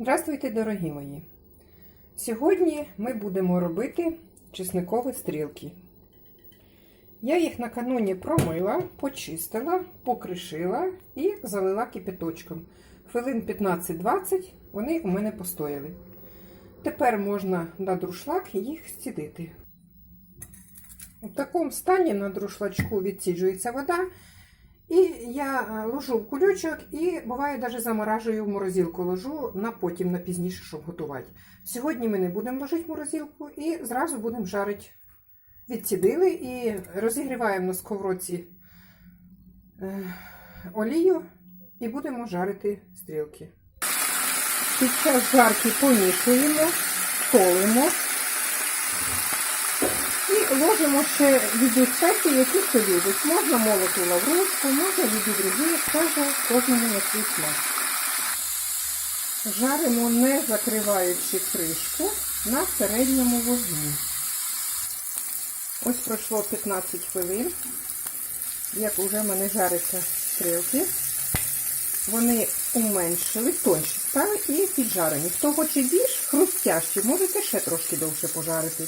Здравствуйте, дорогі мої! Сьогодні ми будемо робити чесникові стрілки. Я їх накануні промила, почистила, покришила і залила кипяточком. Хвилин 15-20 вони у мене постояли. Тепер можна на друшлак їх зцідити. У такому стані на друшлачку відсіджується вода. І я е, ложу в кульочок і буває навіть заморажую в морозилку, ложу на потім, на пізніше, щоб готувати. Сьогодні ми не будемо ложити в морозилку і зразу будемо жарити. Відсідили і розігріваємо на сковородці е, олію і будемо жарити стрілки. Під час жарки помішуємо, солимо і ложимо ще від спеції, які хто любить. Можна молоту лаврушку, можна від других, теж кожному на свій смак. Жаримо, не закриваючи кришку на середньому вогні. Ось пройшло 15 хвилин, як вже в мене жаряться стрілки. Вони уменшили, тонші стали і піджарені. Хто хоче більш хрустящі, можете ще трошки довше пожарити.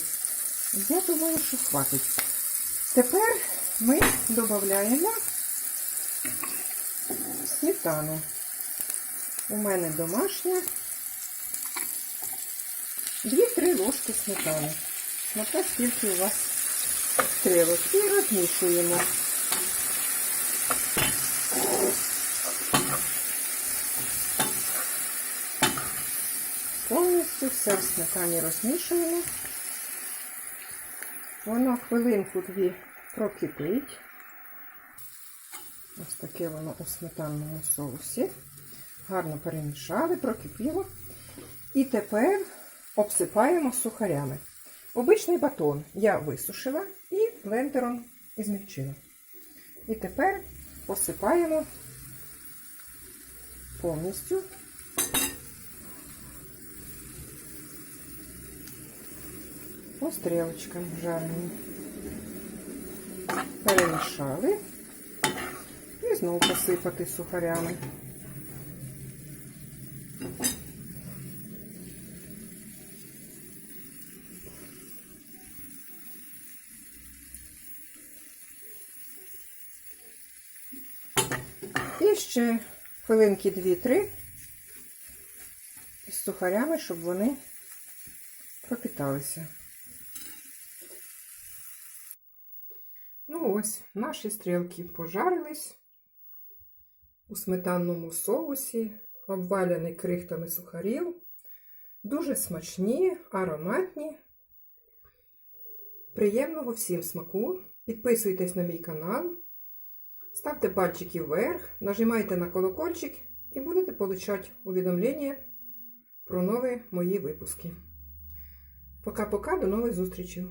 Я думаю, що хватить. Тепер ми додаємо сметану. У мене домашня. 2-3 ложки сметани. Смотря скільки у вас стрілок. І розмішуємо. Повністю все в сметані розмішуємо. Воно хвилинку-дві прокипить. Ось таке воно у сметанному соусі. Гарно перемішали, прокипіло. І тепер обсипаємо сухарями. Обичний батон я висушила і блендером змільчила. І тепер посипаємо повністю. По стрілочкам жарені. Перемішали і знову посипати сухарями. І ще хвилинки 2-3 з сухарями, щоб вони пропіталися. Ну ось, наші стрілки пожарились у сметанному соусі, обваляні крихтами сухарів. Дуже смачні, ароматні. Приємного всім смаку! Підписуйтесь на мій канал, ставте пальчики вверх, нажимайте на колокольчик і будете отримати увідомлення про нові мої випуски. Пока-пока, до нових зустрічей!